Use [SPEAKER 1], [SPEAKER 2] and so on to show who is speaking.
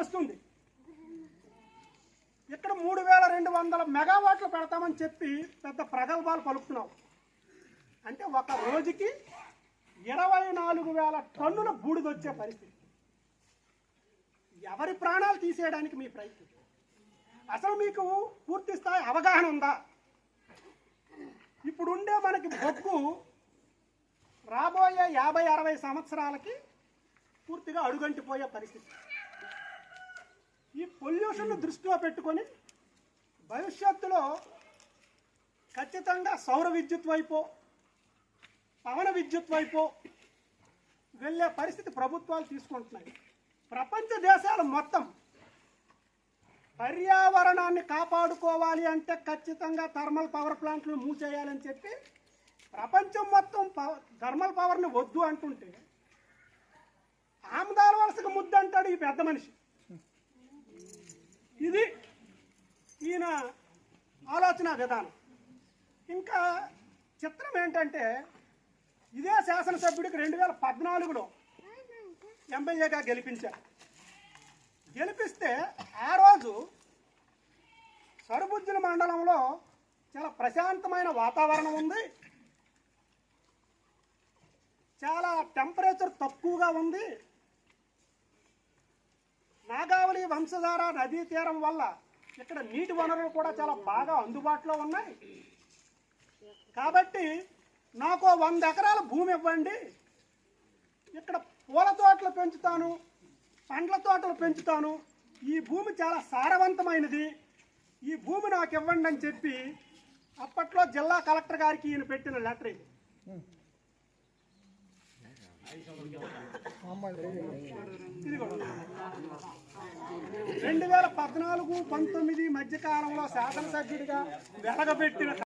[SPEAKER 1] వస్తుంది ఇక్కడ మూడు వేల రెండు వందల మెగావాట్లు పెడతామని చెప్పి పెద్ద ప్రగల్భాలు పలుకుతున్నావు అంటే ఒక రోజుకి ఇరవై నాలుగు వేల టన్నుల బూడిదొచ్చే పరిస్థితి. ఎవరి ప్రాణాలు తీసేయడానికి మీ ప్రయత్నం? అసలు మీకు పూర్తి స్థాయి అవగాహన ఉందా? ఇప్పుడుండే మనకి బొగ్గు రాబోయే యాభై అరవై సంవత్సరాలకి పూర్తిగా అడుగంటిపోయే పరిస్థితి. ఈ పొల్యూషన్ను దృష్టిలో పెట్టుకొని భవిష్యత్తులో ఖచ్చితంగా సౌర విద్యుత్ వైపు పవన విద్యుత్ వైపు వెళ్ళే పరిస్థితి ప్రభుత్వాలు తీసుకుంటున్నాయి. ప్రపంచ దేశాలు మొత్తం పర్యావరణాన్ని కాపాడుకోవాలి అంటే ఖచ్చితంగా థర్మల్ పవర్ ప్లాంట్లు మూసేయాలని చెప్పి ప్రపంచం మొత్తం పవ- థర్మల్ పవర్ని వద్దు అంటుంటే ఆమదాల వలసకు ముద్దు అంటాడు ఈ పెద్ద మనిషి ఇది ఈయన ఆలోచన విధానం. ఇంకా చిత్రం ఏంటంటే ఇదే శాసనసభ్యుడికి రెండు వేల పద్నాలుగులో ఎమ్మెల్యేగా గెలిపించారు గెలిపిస్తే ఆ రోజు సరుబుజ్జుల మండలంలో చాలా ప్రశాంతమైన వాతావరణం ఉంది. చాలా టెంపరేచర్ తక్కువగా ఉంది. నాగావళి వంశధార నదీ తీరం వల్ల ఇక్కడ నీటి వనరులు కూడా చాలా బాగా అందుబాటులో ఉన్నాయి. కాబట్టి నాకు వంద ఎకరాల భూమి ఇవ్వండి. ఇక్కడ పూల తోటలు పెంచుతాను పండ్ల తోటలు పెంచుతాను. ఈ భూమి చాలా సారవంతమైనది. ఈ భూమి నాకు ఇవ్వండి అని చెప్పి అప్పట్లో జిల్లా కలెక్టర్ గారికి ఈయన పెట్టిన లెటర్ ఇది. రెండు వేల పద్నాలుగు పంతొమ్మిది మధ్య కాలంలో శాసనసభ్యుడిగా వెలగబెట్టిన